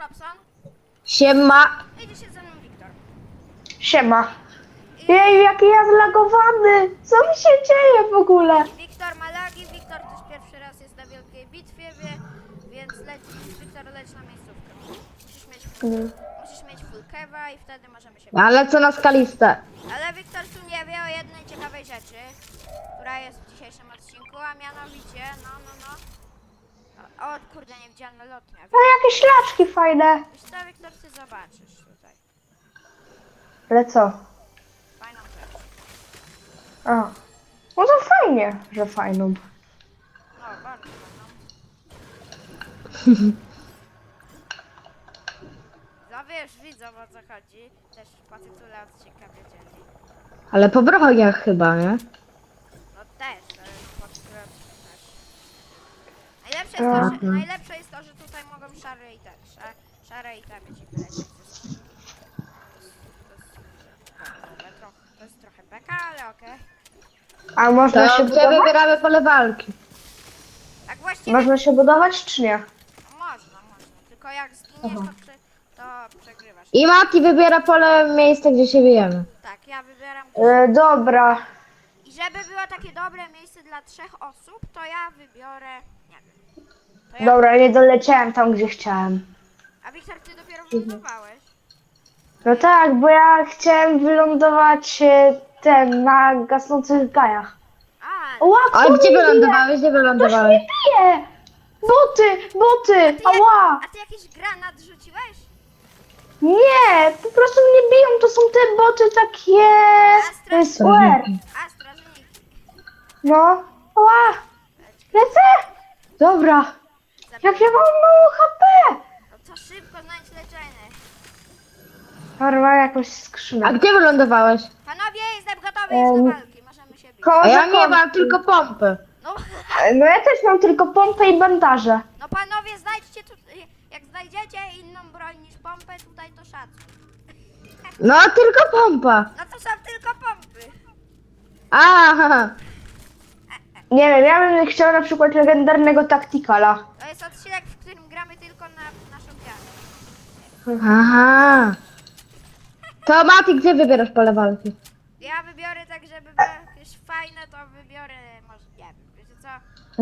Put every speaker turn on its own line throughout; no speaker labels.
Robson?
Siema.
Idzie się ze mną Wiktor.
Siema. Jej, jaki ja zlagowany! Co mi się dzieje w ogóle?
Wiktor ma lagi, Wiktor też pierwszy raz jest na wielkiej bitwie, wie, więc leć, Wiktor leć na miejscówkę. Musisz mieć,
Mm.
musisz mieć full kewa i wtedy możemy się...
Ale co na skalistę?
Ale Wiktor tu nie wie o jednej ciekawej rzeczy, która jest w dzisiejszym odcinku, a mianowicie, no, no, no. O, o kurde, niewidzialna lotnia.
No jakieś laczki fajne.
Co, Wiktor, ty zobaczysz tutaj.
Ale co?
Fajną rzecz.
A. No to fajnie, że fajną.
No, bardzo fajną. No wiesz, widzą o co chodzi. Też po tytule odcinka wiedzieli.
Ale po broniach chyba, nie?
No też, to jest po tytule odcinka też. Najlepsze jest, to, że,
Mhm.
najlepsze jest to, że tutaj mogą szare i te, szare, szare i wylecieć ze skrzynki. To jest, to jest, trochę, to jest trochę beka, ale okej.
A można
To
się
gdzie
budować?
wybieramy pole walki?
Tak właściwie
Można się budować czy nie?
można, można. Tylko jak zginiesz, to, prze, to przegrywasz.
I Mati wybiera pole miejsce, gdzie się bijemy.
Tak, ja wybieram.
E, dobra.
I żeby było takie dobre miejsce dla trzech osób, to ja wybiorę. To ja,
Dobra, nie doleciałem tam, gdzie chciałem.
A Wiktor, ty dopiero wylądowałeś.
No tak, bo ja chciałem wylądować e, ten na gasnących gajach.
A,
Ła,
A
kto
gdzie
mnie bije?
wylądowałeś? Gdzie
Ktoś mnie
wylądowałeś?
bije! Boty, boty,
ty jak,
ała!
a ty jakiś granat rzuciłeś?
Nie, po prostu mnie biją, to są te boty takie... To jest UR.
A.
No, ała! Lecę! Dobra, jak ja mam mało HP!
No to szybko znajdź leczenie.
Dobra, jakąś
A
skrzynę.
gdzie wylądowałeś?
Panowie, jestem gotowy już
Em,
do walki. Możemy się bić.
Koło
A ja nie mam tylko pompy.
No,
No ja też mam tylko pompę i bandaże.
no panowie, znajdźcie tu. Jak znajdziecie inną broń niż pompę, tutaj to szacun.
No tylko pompa.
No to są tylko pompy.
Aha.
Nie wiem, ja bym chciał na przykład legendarnego taktikala.
Jest odcinek, w którym gramy tylko na naszą wiarę.
Aha. To Mati, gdzie wybierasz pole walki?
Ja wybiorę tak, żeby było jakieś fajne, to wybiorę może, nie wiem, wiecie co?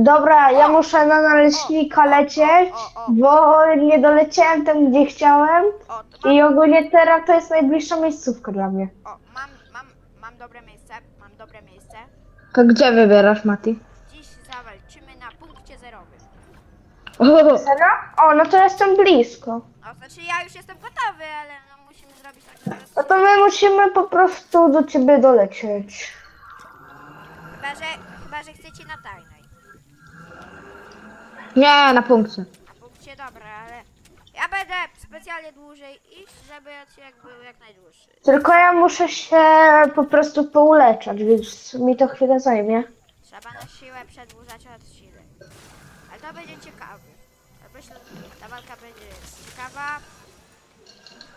Dobra, ja muszę na naleśnika lecieć,
o, o.
bo nie doleciałem tam, gdzie chciałem.
O, to mam,
I ogólnie teraz to jest najbliższa miejscówka dla mnie.
o, mam, mam, mam dobre miejsce, mam dobre miejsce.
To gdzie wybierasz, Mati?
Dziś zawalczymy na punkcie zerowym.
O,
Serio? O, no to jestem blisko.
No, znaczy ja już jestem gotowy, ale no musimy zrobić tak.
No to my musimy po prostu do ciebie dolecieć.
Chyba, że, chyba, że chcecie na tajnej.
nie, na punkcie.
Na punkcie, dobra, ale ja będę specjalnie dłużej iść, żeby odcinek był jak najdłuższy.
Tylko ja muszę się po prostu pouleczać, więc mi to chwilę zajmie.
Trzeba na siłę przedłużać odcinek. To będzie ciekawe. Ja myślę, że ta walka będzie ciekawa,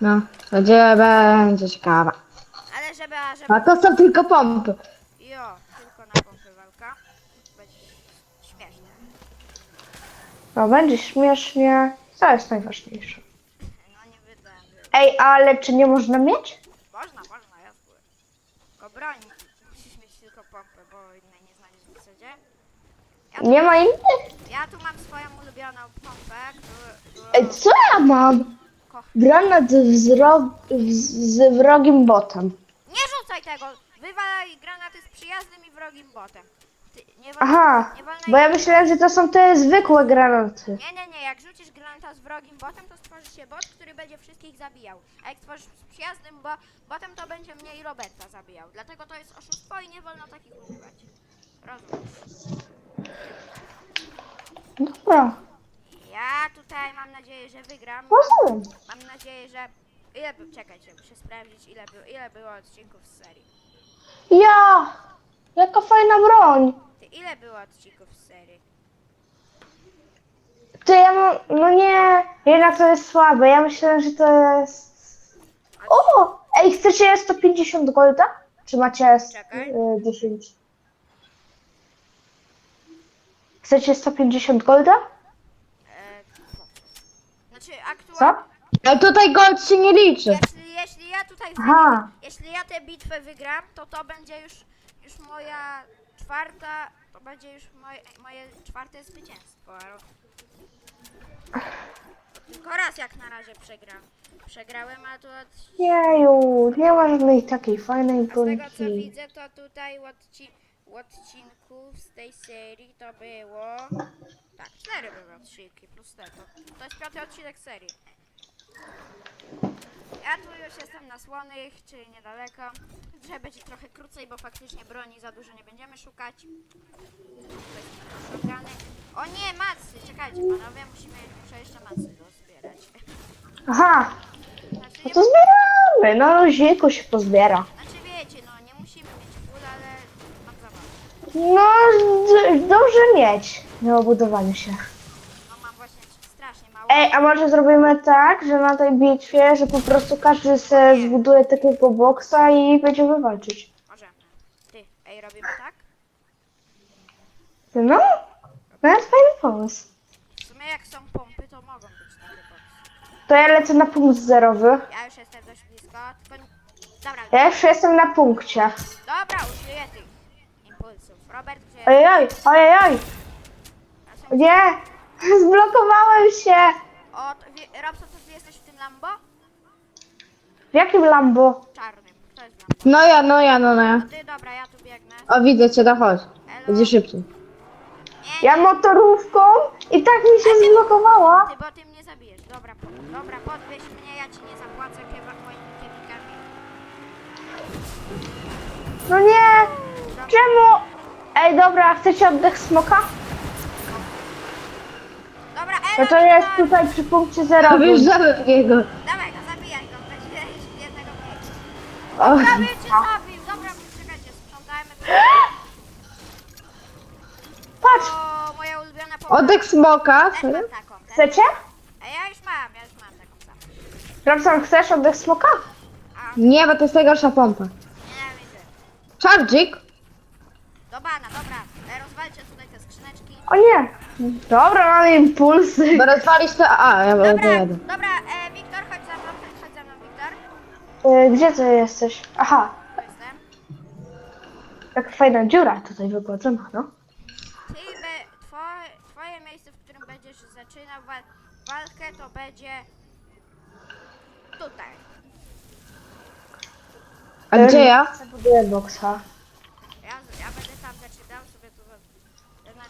No, będzie, będzie ciekawa.
ale żeby, a żeby...
A to są tylko pompy.
Jo, tylko na pompy walka. Będzie śmieszne.
No będzie śmiesznie. To jest najważniejsze.
No nie wydaje.
Ej, ale czy nie można mieć?
Można, można, jasne. Tylko broń. Musisz mieć tylko pompę, bo innej nie znajdziesz w zasadzie. Ja tu,
Nie ma innych?
ja tu mam swoją ulubioną pompę, którą...
Ej, co ja mam? Granat z, z wrogim botem.
Nie rzucaj tego! Wywalaj granaty z przyjaznym i wrogim botem. Ty, nie wolno,
Aha,
nie wolno
bo ja myślałem, że to są te zwykłe granaty.
Nie, nie, nie, jak rzucisz granata z wrogim botem, to stworzy się bot, który będzie wszystkich zabijał. A jak stworzysz z przyjaznym bo botem, to będzie mniej Roberta zabijał. Dlatego to jest oszustwo i nie wolno takich używać. Rozumiesz?
Dobra,
Ja tutaj mam nadzieję, że wygram. Mam nadzieję, że... Ile by... Czekajcie, muszę sprawdzić, ile, było, ile było odcinków z serii.
Ja! Jaka fajna broń!
Ty, ile było odcinków z serii?
Ty, ja mam... No nie, jednak to jest słabe. Ja myślałem, że to jest... O! Ej, chcecie 150 golda? Czy macie
Czekaj.
y, 10? Chcecie 150 golda?
E, po- znaczy, aktualnie...
Co?
Ale tutaj gold się nie liczy.
Jeśli, jeśli ja tutaj
Aha.
jeśli ja tę bitwę wygram, to to będzie już, już moja czwarta, to będzie już moje, moje czwarte zwycięstwo. ale- Tylko raz jak na razie przegram. Przegrałem, a to od,
Jeju, nie ma żadnej takiej fajnej
z tego co widzę, to tutaj odci, odcinków z tej serii to było... Tak, cztery były odcinki plus tego. To jest piąty odcinek serii. Ja tu już jestem na słonych, czyli niedaleko. Dzisiaj będzie trochę krócej, bo faktycznie broni za dużo nie będziemy szukać. O nie, macy! Czekajcie panowie, musimy muszę jeszcze macy dozbierać.
Aha,
Znaczy,
no
nie,
to zbieramy. Na luziku się pozbiera.
No,
d- dobrze mieć na obudowaniu się.
No mam właśnie strasznie mało.
Ej, a może zrobimy tak, że na tej bitwie, że po prostu każdy se zbuduje takiego boksa i będziemy walczyć.
Możemy. Ty, ej, robimy tak?
No, nawet fajny pomysł.
W sumie jak są pompy, to mogą być takie boksy.
To ja lecę na punkt zerowy.
Ja już jestem dość blisko, tylko... Dobra,
Ja już jestem na punkcie.
dobra, użyję tych. Robert, gdzie jest?
Ojej, ojej, oj.
Ja są-
Nie, zblokowałem się.
O, to, wie, Robson, to ty jesteś w tym Lambo?
W jakim Lambo?
Czarnym. Kto jest w Lambo?
No ja, no ja, no, no ja.
No ty, dobra, ja tu biegnę.
O, widzę cię, da chodź.
Elo.
Będzie szybciej.
Nie,
Ja motorówką i tak mi się zblokowała.
ty, bo ty mnie zabijesz. Dobra, po, dobra, podwieź mnie, ja ci nie zapłacę kiewa, moimi kiewikami.
No nie, czemu? Ej, dobra, chcecie oddech smoka?
Dobra,
No
Elo,
to jest
Wiktor!
tutaj przy punkcie zerowym.
wjeżdżamy w niego.
Dawaj go, zabijaj go, będzie jednego mniej.
O,
Prawie cię zabił, dobra, czekajcie, sprzątajmy.
Patrz,
O, moja ulubiona pompa.
oddech smoka.
Też
serio?
mam taką, też.
chcecie?
A ja już mam, ja już mam taką samą.
Robson, chcesz oddech smoka?
A,
Nie, bo to jest najgorsza pompa.
nienawidzę.
Chargik?
Do bana, dobra. E, rozwalcie tutaj te skrzyneczki.
O nie. Dobra, mam impulsy.
Bo rozwalisz to... A, ja
Dobra,
dojadę.
dobra, e, Wiktor, chodź za mną, chodź za mną, Wiktor.
Y, Gdzie ty jesteś? Aha,
Tu jestem.
jak fajna dziura tutaj wygładzona, no.
Ty, be, twoje, twoje miejsce, w którym będziesz zaczynał wal, walkę, to będzie tutaj.
A gdzie ja?
Buduję boksa.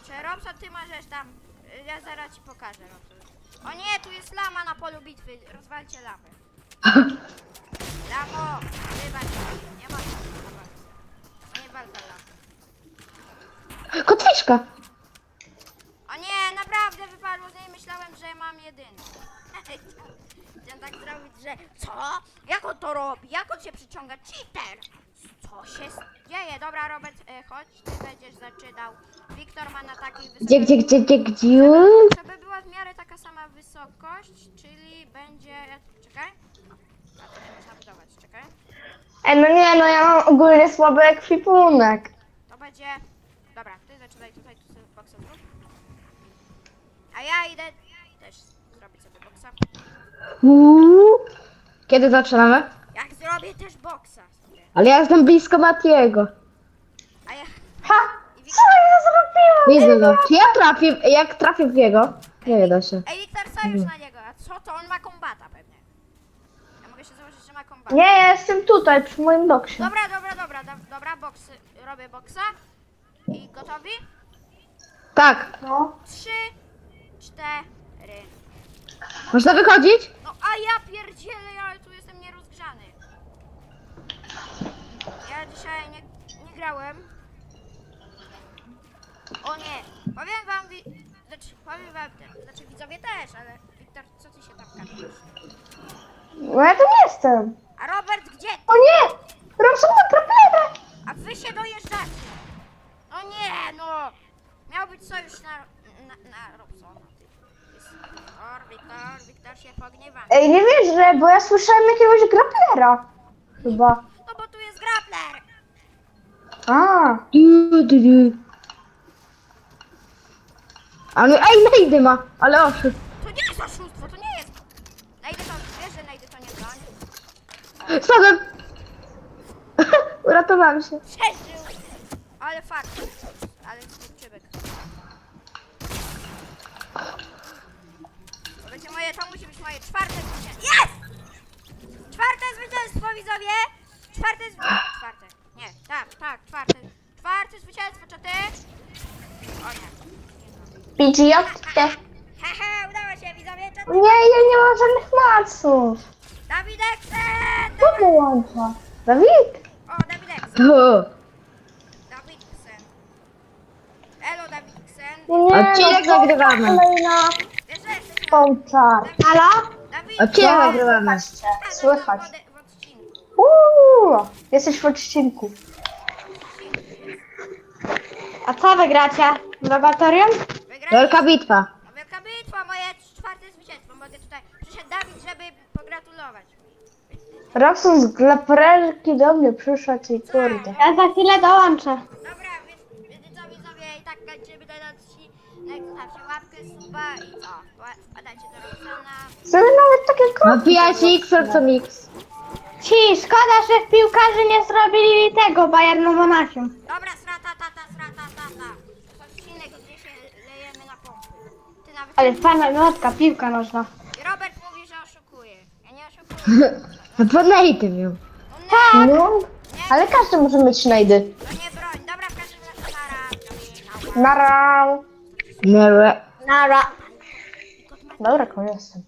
To znaczy, Robson, ty możesz tam. y, Ja zaraz ci pokażę, Robson. O nie, tu jest lama na polu bitwy. Rozwalcie lamę. Lamo! Wybacz, nie ma tam na walce. O nie walka lama.
Kotwiczka.
O nie, naprawdę wypadło z niej. Myślałem, że mam jedynkę. Chciałem tak zrobić, że co? Jak on to robi? Jak on się przyciąga? Cheater! Co się s- dzieje? Dobra, Robert, e, chodź, ty będziesz zaczynał. Wiktor ma na takiej
Gdzie,
wysokości.
gdzie, gdzie, gdzie, gdzie?
Żeby była w miarę taka sama wysokość, czyli będzie... Czekaj. A można budować, czekaj.
No nie, no ja mam ogólnie słaby ekwipunek.
To będzie... Dobra, ty zaczynaj tutaj, tu sobie boksa zrób. A ja idę też zrobić sobie boksa.
Uuu. Kiedy zaczynamy?
Jak zrobię też boksa sobie.
Ale ja jestem blisko Matiego.
A ja...
Ha! Co ja zrobiłam?
Widzę go. Czy ja trafię, jak trafię w jego? Nie da się.
Ej, Wiktor, sojusz na niego. A co to? On ma kombata pewnie. Ja mogę się założyć, że ma kombata.
Nie, ja jestem tutaj przy moim boksie.
Dobra, dobra, dobra, do, dobra, boksy. Robię boksa. I gotowi?
Tak.
No.
Trzy, cztery.
Można wychodzić?
No a ja pierdzielę, ja tu jestem nierozgrzany. Ja dzisiaj nie, nie grałem. O nie, powiem wam, wi- znaczy, powiem wam, znaczy widzowie też, ale Wiktor, co ty się tam kapisz?
No ja tu nie jestem.
A Robert, gdzie ty?
O nie! Robson ma problemy!
A wy się dojeżdżacie. No nie, no. Miał być sojusz na, na, na Robsona. Ty. Jest Wiktor, Wiktor, Wiktor się pogniewa.
Ej, nie wierzę, bo ja słyszałem jakiegoś grapplera. Chyba.
No bo tu jest grappler.
A.
Du, du, du. Ale ej, najdy ma, ale oszust.
To nie jest oszustwo, to nie jest. Na ile to, wiesz, że najdę to nie broń.
Spadłem! Uratowałam się.
Przeżył! Ale fakt. Ale skurczybyk. To będzie moje, to musi być moje czwarte zwycięstwo. Jest! Czwarte zwycięstwo, widzowie! Czwarte zwycięstwo. Czwarte. Nie, tak, tak, czwarte. Czwarte zwycięstwo, czy ty? O nie.
PGJ?
Hehe, udało się, widzowie?
Nie, ja nie mam żadnych maców.
Dawid Eksen!
Kto wyłącza? Dawid?
O, Dawid Eksen.
O,
Dawid Eksen. Elo, Dawid Eksen.
Nie,
Odcinek
no,
nagrywamy.
Kolejna
Wiesz, że jesteś na...
Halo?
Dawid,
Odcinek
No,
nagrywamy.
słychać.
W odcinku.
Uuu, jesteś w odcinku. A co wygracie? Laboratorium?
Wygraliśmy.
Wielka bitwa.
Wielka bitwa, moje czwarte zwycięstwo. Mogę tutaj... Przyszedł Dawid, żeby pogratulować.
Roxon z glaprelki do mnie przyszedł i kurde. Ja za chwilę dołączę.
Dobra, więc co widzowie, i tak kończymy ten odcinek. Zostawcie łapkę, suba i co? Wpa- Wpadajcie do Roxana.
Sobie nawet takie
No
kropki.
PIC, co mix.
Ci, szkoda, że piłkarze nie zrobili tego Bayernu Monachium.
Dobra, strata, tata, strata, tata. To jest odcinek, gdzie się pompy. Ty nawet...
Ale fajna notka, piłka nożna.
Robert mówi, że oszukuje. Ja nie oszukuję.
No podlejty miał.
Tak. No, ale każdy może mieć znajdy.
To nie broń. Dobra, w każdym razie nara.
Nara. Nara. Dobra, jestem.